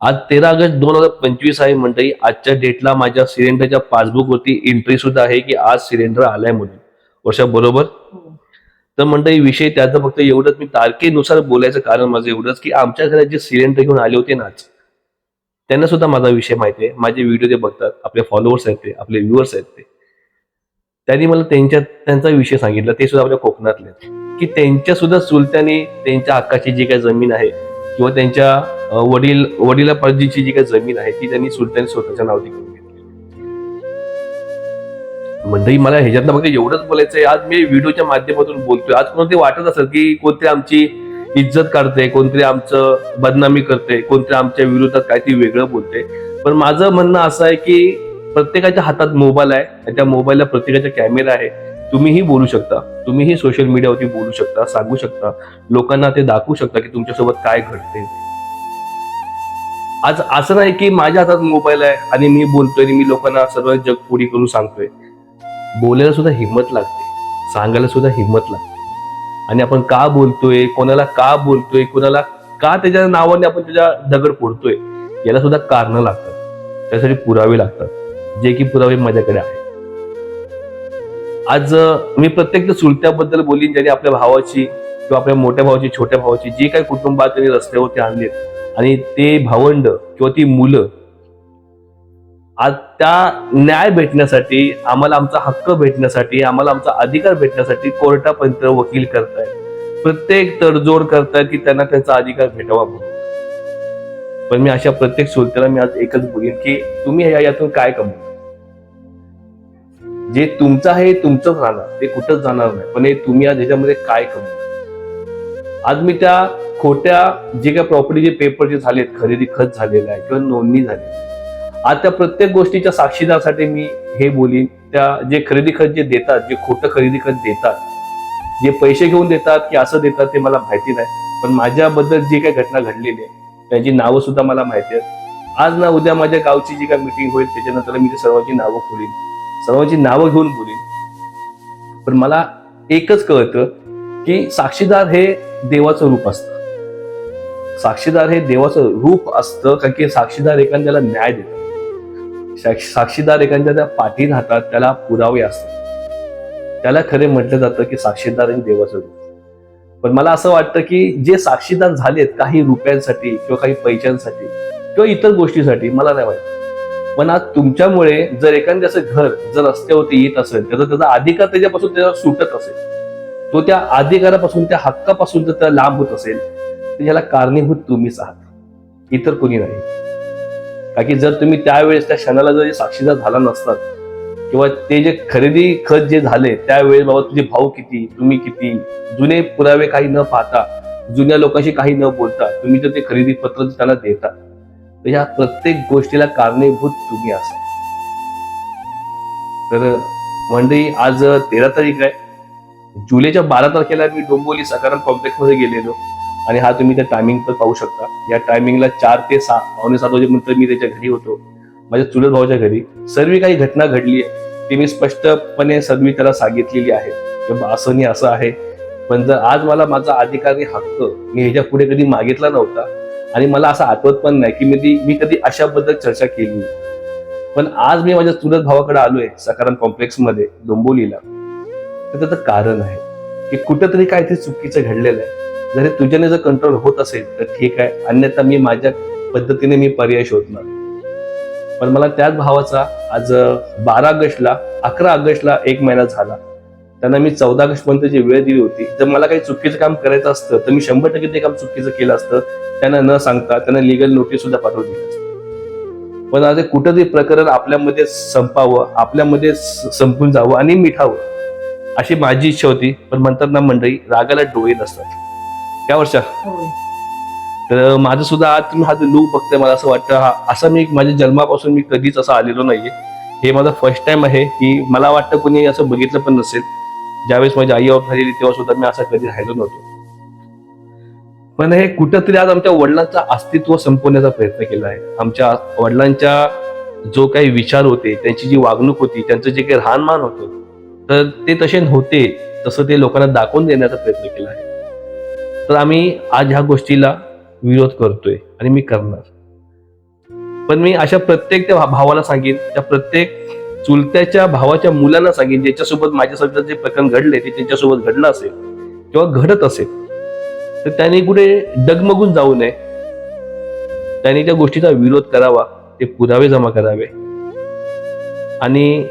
आज तेरा ऑगस्ट दोन हजार पंचवीस आहे मंडळी. आजच्या डेटला माझ्या सिलेंडरच्या पासबुक वरती एंट्री सुद्धा आहे की आज सिलेंडर आलाय म्हणून. वर्षा बरोबर? तर मंडळी विषय त्याचं फक्त एवढंच. मी तारखेनुसार बोलायचं कारण माझं एवढंच की आमच्या घरात जे सिलेंडर घेऊन आले होते ना आज त्यांना सुद्धा माझा विषय माहिती आहे. माझे व्हिडिओ ते बघतात आपले फॉलोअर्स आहेत ते आपले व्ह्युअर्स आहेत ते. त्यांनी मला त्यांच्या त्यांचा विषय सांगितला. ते सुद्धा आपल्या कोकणातले. की त्यांच्या सुद्धा चुलत्याने त्यांच्या हक्काची जी काही जमीन आहे किंवा त्यांच्या वडील वडिलापार्जीची जी काही जमीन आहे ती त्यांनी चुलत्याने स्वतःच्या नावाची करून घेतली. मंडळी मला ह्याच्यातनं फक्त एवढंच बोलायचंय. आज मी व्हिडिओच्या माध्यमातून बोलतोय. आज कोणते वाटत असेल की कोणतरी आमची इज्जत काढते कोणतरी आमचं बदनामी करते कोणतरी आमच्या विरोधात काहीतरी वेगळं बोलते. पण माझं म्हणणं असं आहे की प्रत्येकाच्या हातात मोबाईल आहे आणि त्या मोबाईलला प्रत्येकाचा कॅमेरा आहे. तुम्हीही बोलू शकता. तुम्हीही सोशल मीडियावरती बोलू शकता सांगू शकता. लोकांना ते दाखवू शकता की तुमच्यासोबत काय घडते आज असं नाही की माझ्या हातात मोबाईल आहे आणि मी बोलतोय आणि मी लोकांना सर्व जग पुढी करून सांगतोय. बोलायला सुद्धा हिंमत लागते. सांगायला सुद्धा हिंमत लागते. आणि आपण का बोलतोय कोणाला का बोलतोय कोणाला का त्याच्या नावाने आपण त्याच्या दगड फोडतोय याला सुद्धा कारण लागतात. त्यासाठी पुरावे लागतात. जे की पुरावे माझ्याकडे आहे आज मी प्रत्येक सुलत्याबद्दल बोलीन ज्याने आपल्या भावाची किंवा आपल्या मोठ्या भावाची छोट्या भावाची जे काही कुटुंबात त्यांनी रस्त्यावरती आणलेत आणि ते भावंड किंवा ती मुलं आज त्या न्याय भेटण्यासाठी आम्हाला आमचा हक्क भेटण्यासाठी आम्हाला आमचा अधिकार भेटण्यासाठी कोर्टापर्यंत वकील करतायत. प्रत्येक तडजोड करतायत की त्यांना त्यांचा अधिकार भेटावा म्हणून. पण मी अशा प्रत्येक सुलत्याला मी आज एकच बोलेन की तुम्ही यातून काय कमवू जे तुमचं आहे तुमचंच राहणार. ते कुठंच जाणार नाही. पण हे तुम्ही आज ह्याच्यामध्ये काय करू आज मी त्या खोट्या जे काही प्रॉपर्टीचे पेपर जे झालेत खरेदी खत झालेला आहे किंवा नोंदणी झाली आज त्या प्रत्येक गोष्टीच्या साक्षीदारासाठी मी हे बोलीन त्या जे खरेदी खत जे देतात जे खोटं खरेदी खत देतात जे पैसे घेऊन देतात की असं देतात ते मला माहिती नाही. पण माझ्याबद्दल जी काही घटना घडलेली आहे त्यांची नावं सुद्धा मला माहिती आहेत. आज ना उद्या माझ्या गावची जी काही मिटिंग होईल त्याच्यानंतर मी ते सर्वांची नावं खोलीन. सर्वांची नावं घेऊन बोलीन. पण मला एकच कळतं की साक्षीदार हे देवाचं रूप असतं. साक्षीदार हे देवाचं रूप असतं कारण की साक्षीदार एखाद्याला न्याय देतात. साक्षीदार एखाद्या त्या पाठी राहतात त्याला पुरावे असतात. त्याला खरे म्हटलं जातं की साक्षीदार हे देवाचं रूप. पण मला असं वाटतं की जे साक्षीदार झालेत काही रुपयांसाठी किंवा काही पैशांसाठी किंवा इतर गोष्टीसाठी मला नाही वाटत पण आज तुमच्यामुळे जर एखाद्याचं घर जर रस्त्यावरती येत असेल त्याचा त्याचा अधिकार त्याच्यापासून त्याला सुटत असेल तो त्या अधिकारापासून त्या हक्कापासून जर त्याला लांब होत असेल तर याला कारणीभूत तुम्हीच आहात. इतर कोणी नाही. कारण की जर तुम्ही त्यावेळेस त्या क्षणाला जर साक्षीदार झाला नसतात किंवा ते जे खरेदी खत जे झाले त्यावेळेस बाबा तुझे भाऊ किती तुम्ही किती जुने पुरावे काही न पाहता जुन्या लोकांशी काही न बोलता तुम्ही जर ते खरेदी पत्र त्यांना देता तर ह्या प्रत्येक गोष्टीला कारणीभूत तुम्ही असाल. तर मंडळी आज तेरा तारीख आहे. जुलैच्या बारा तारखेला मी डोंबोली सकाराम कॉम्प्लेक्समध्ये गेलेलो आणि हा तुम्ही त्या टायमिंग पण पाहू शकता. या टायमिंगला चार ते सहा पावणे सात वाजेनंतर मी त्याच्या घरी होतो. माझ्या चुलत भावाच्या घरी. सर्व काही घटना घडली आहे. ती मी स्पष्टपणे सर्व त्याला सांगितलेली आहे. की असं नाही असं आहे. पण जर आज मला माझा अधिकारी हक्क मी ह्याच्या पुढे कधी मागितला नव्हता आणि मला असं आठवत पण नाही की मी ती मी कधी अशाबद्दल चर्चा केली पण आज मी माझ्या चुलत भावाकडे आलोय सकाराम कॉम्प्लेक्समध्ये डोंबोलीला तर त्याचं कारण आहे की कुठंतरी काहीतरी चुकीचं घडलेलं आहे. जर तुझ्याने जर कंट्रोल होत असेल तर ठीक आहे. अन्यथा मी माझ्या पद्धतीने मी पर्याय शोधणार. पण मला त्याच भावाचा आज बारा ऑगस्टला अकरा ऑगस्टला एक महिना झाला. त्यांना मी चौदा ऑगस्ट पर्यंत जी वेळ दिली होती जर मला काही चुकीचं काम करायचं असतं तर मी शंभर टक्के ते काम चुकीचं केलं असतं त्यांना न सांगता त्यांना लिगल नोटीस सुद्धा पाठवून दिली असती. पण आता कुठं ते प्रकरण आपल्यामध्ये संपावं आपल्यामध्ये संपून जावं आणि मिठावं अशी माझी इच्छा होती. पण म्हणतात ना मंडळी रागाला डोळे नसतात. त्या वर्षा? तर माझं सुद्धा आज तुम्ही हा लूक बघताय मला असं वाटतं हा असा मी माझ्या जन्मापासून मी कधीच असं आलेलो नाहीये. हे माझा फर्स्ट टाइम आहे की मला वाटतं कोणी असं बघितलं पण नसेल. ज्यावेळेस माझी आई ऑफ झालेली तेव्हा सुद्धा मी असं कधी राहिलो नव्हतो. पण हे कुठंतरी आज आमच्या वडिलांचं अस्तित्व संपवण्याचा प्रयत्न केला आहे. आमच्या वडिलांच्या जो काही विचार होते त्यांची जी वागणूक होती त्यांचं जे काही राहणमान होतं तर ते तसे नव्हते तसं ते लोकांना दाखवून देण्याचा प्रयत्न केला आहे. तर आम्ही आज ह्या गोष्टीला विरोध करतोय आणि मी करणार. पण मी अशा प्रत्येक त्या भावाला सांगेन त्या प्रत्येक चुलत्याच्या भावाच्या मुलांना सांगेन ज्याच्यासोबत माझ्यासोबत जे प्रकरण घडले ते त्यांच्यासोबत घडलं असेल किंवा घडत असेल तर त्यांनी कुठे डगमगून जाऊ नये. त्यांनी त्या गोष्टीचा विरोध करावा ते पुरावे जमा करावे. आणि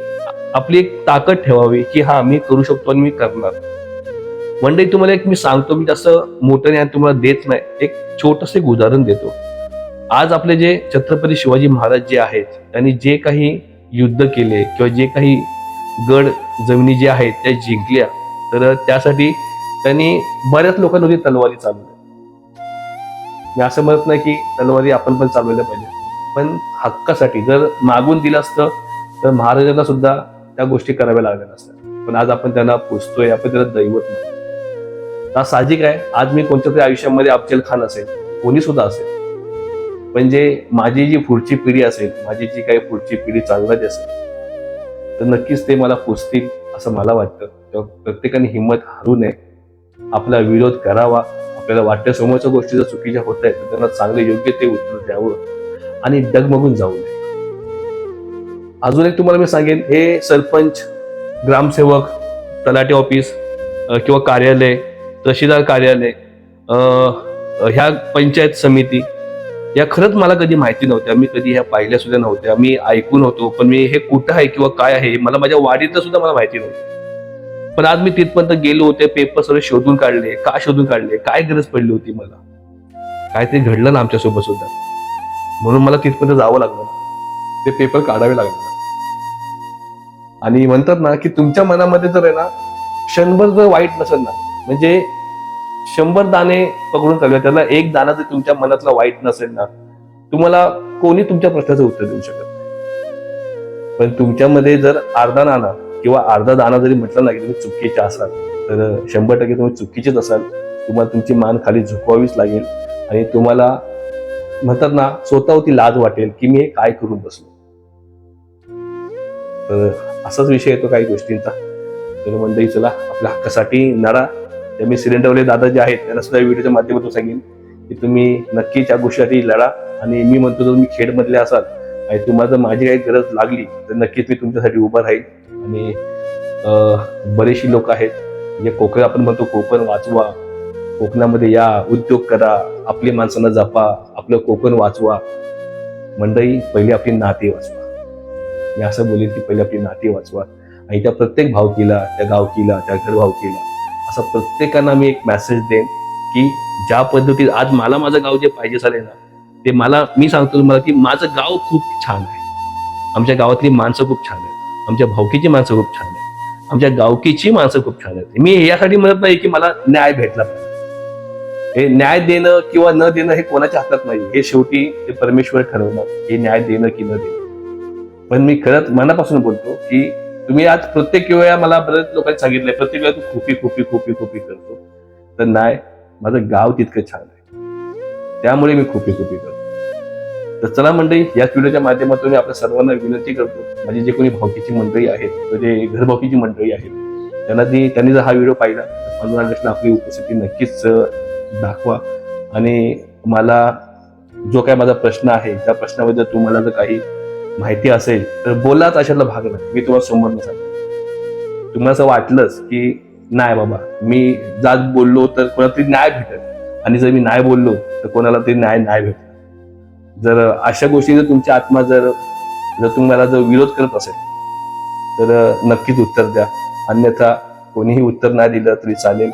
आपली एक ताकद ठेवावी की हा मी करू शकतो आणि मी करणार. वन डे तुम्हाला एक मी सांगतो मी जास्त मोठं ज्ञान तुम्हाला देत नाही एक छोटस एक उदाहरण देतो. आज आपले जे छत्रपती शिवाजी महाराज जे आहेत त्यांनी जे काही युद्ध केले किंवा जे काही गड जमिनी जे आहेत त्या जिंकल्या. तर त्यासाठी त्यांनी बऱ्याच लोकांवरती तलवारी चालवल्या मी असं म्हणत नाही की तलवारी आपण पण चालवल्या पाहिजे. पण हक्कासाठी जर मागून दिलं असतं तर महाराजांना सुद्धा त्या गोष्टी कराव्या लागल्या असतात पण आज आपण त्यांना पुजतोय आपण त्याला दैवत म्हणतो साहजिक आहे आज मी कोणत्या तरी आयुष्यामध्ये अफजल खान असेल कोणी सुद्धा असेल म्हणजे माझी जी पुढची पिढी असेल माझी जी काही पुढची पिढी चालवायची असेल तर नक्कीच ते मला पुजतील असं मला वाटतं. तेव्हा प्रत्येकाने हिंमत हरू नये. आपला विरोध करावा. आपल्याला वाटतं समोरच्या गोष्टी जर चुकीच्या होत आहेत तर त्यांना चांगले योग्य ते उत्तर द्यावं आणि डगमगून जाऊ नये. अजून एक तुम्हाला मी सांगेन हे सरपंच ग्रामसेवक तलाटे ऑफिस किंवा कार्यालय तहसीलदार कार्यालय ह्या पंचायत समिती या खरंच मला कधी माहिती नव्हत्या. मी कधी ह्या पाहिल्या सुद्धा नव्हत्या. मी ऐकून होतो पण मी हे कुठं आहे किंवा काय आहे मला माझ्या वाडीतलं सुद्धा मला माहिती नव्हतं. पण आज मी तिथपर्यंत गेलो होते पेपर सगळे शोधून काढले. का शोधून काढले? काय गरज पडली होती मला? काहीतरी घडलं ना आमच्यासोबत सुद्धा. म्हणून मला तिथपर्यंत जावं लागलं. ते पेपर काढावे लागले. आणि म्हणतात ना की तुमच्या मनामध्ये जर आहे ना क्षणभर जर वाईट नसेल ना म्हणजे शंभर दाणे पकडून चालूया त्याला एक दाणा जर तुमच्या मनातला वाईट नसेल ना तुम्हाला कोणी तुमच्या प्रश्नाचं उत्तर देऊ शकत नाही. पण तुमच्यामध्ये जर अर्धा नाणा किंवा अर्धा दाना जरी म्हटलं ना की तुम्ही चुकीचे असाल तर शंभर टक्के तुम्ही चुकीचेच असाल. तुम्हाला तुमची मान खाली झुकवावीच लागेल आणि तुम्हाला म्हणतात ना स्वतःवरती लाज वाटेल की मी हे काय करून बसलो. तर असाच विषय येतो काही गोष्टींचा. तर मंडळी चला आपल्या हक्कासाठी नडा त्या मी सिलेंडरवाले दादा जे आहेत त्यांना सुद्धा व्हिडिओच्या माध्यमातून सांगेन की तुम्ही नक्की त्या गोष्टीसाठी लढा. आणि मी म्हणतो जर तुम्ही खेडमधले असाल आणि तुम्हाला जर माझी काही गरज लागली तर नक्कीच मी तुमच्यासाठी उभा राहील. आणि बरेचशी लोक आहेत जे कोकण आपण म्हणतो कोकण वाचवा. कोकणामध्ये या उद्योग करा. आपली माणसांना जपा. आपलं कोकण वाचवा. मंडळी पहिले आपली नाते वाचवा. मी असं बोलेन की पहिले आपली नाते वाचवा. आणि त्या प्रत्येक भावकीला त्या गावकीला त्या घर भावकीला असं प्रत्येकांना मी एक मेसेज देईन की ज्या पद्धतीत आज मला माझं गाव जे पाहिजे झाले ना ते मला मी सांगतो तुम्हाला की माझं गाव खूप छान आहे. आमच्या गावातली माणसं खूप छान आहेत. आमच्या भावकीची माणसं खूप छान आहेत. आमच्या गावकीची माणसं खूप छान आहेत. मी यासाठी म्हणत नाही की मला न्याय भेटला पाहिजे. हे न्याय देणं किंवा न देणं हे कोणाच्या हातात नाही. हे शेवटी ते परमेश्वर ठरवणार. हे न्याय देणं की न देणं. पण मी खरंच मनापासून बोलतो की तुम्ही आज प्रत्येक वेळा मला बरेच लोकांनी सांगितलंय प्रत्येक वेळा तू खोपी खोपी खोपी खोपी करतो. तर नाही माझं गाव तितकं छान आहे. त्यामुळे मी खोपी खोपी करतो. तर चला मंडळी या व्हिडिओच्या माध्यमातून मी आपल्या सर्वांना विनंती करतो. म्हणजे जे कोणी भावकीची मंडळी आहेत म्हणजे जे घरभावकीची मंडळी आहेत त्यांना ती त्यांनी जर हा व्हिडिओ पाहिला अनुराग पंधरा आपली उपस्थिती नक्कीच दाखवा. आणि मला जो काय माझा प्रश्न आहे त्या प्रश्नाबद्दल तुम्हाला जर काही माहिती असेल तर बोलाच अशातला भाग नाही. मी तुम्हाला समोर नसा तुम्हाला असं वाटलंच की नाही बाबा मी जात बोललो तर कोणाला तरी न्याय भेटेल. आणि जर मी नाही बोललो तर कोणाला तरी न्याय नाही भेटत जर अशा गोष्टी जर तुमच्या आत्मा जर जर तुम्हाला जर विरोध करत असेल तर नक्कीच उत्तर द्या. अन्यथा कोणीही उत्तर नाही दिलं तरी चालेल.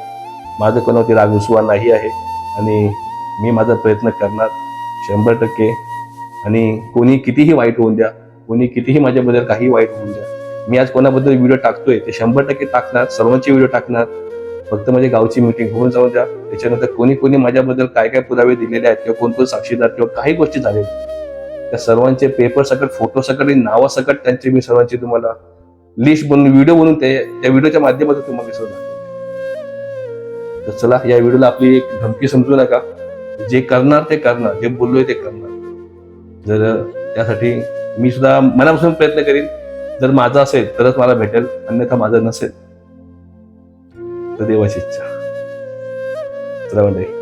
माझं कोणावरती रागुसुवा नाही आहे. आणि मी माझा प्रयत्न करणार. शंभर टक्के आणि कोणी कितीही वाईट होऊन द्या कोणी कितीही माझ्याबद्दल काही वाईट होऊन द्या मी आज कोणाबद्दल व्हिडिओ टाकतोय ते शंभर टक्के टाकणार सर्वांचे व्हिडिओ टाकणार फक्त माझ्या गावची मिटिंग होऊन जाऊ द्या. त्याच्यानंतर कोणी कोणी माझ्याबद्दल काय काय पुरावे दिलेले आहेत किंवा कोण कोण साक्षीदार किंवा काही गोष्टी झालेल्या त्या सर्वांचे पेपर सकट फोटो सकट आणि नावासकट त्यांचे मी सर्वांची तुम्हाला लिस्ट बनवून व्हिडिओ बनवून ते त्या व्हिडिओच्या माध्यमातून तुम्हाला मी तर चला या व्हिडिओला आपली एक धमकी समजू नका. जे करणार ते करणार जे बोललोय ते करणार. जर त्यासाठी मी सुद्धा मनापासून प्रयत्न करीन. जर माझा असेल तरच मला भेटेल अन्यथा माझं नसेल. तर देवाची इच्छा. चला म्हणजे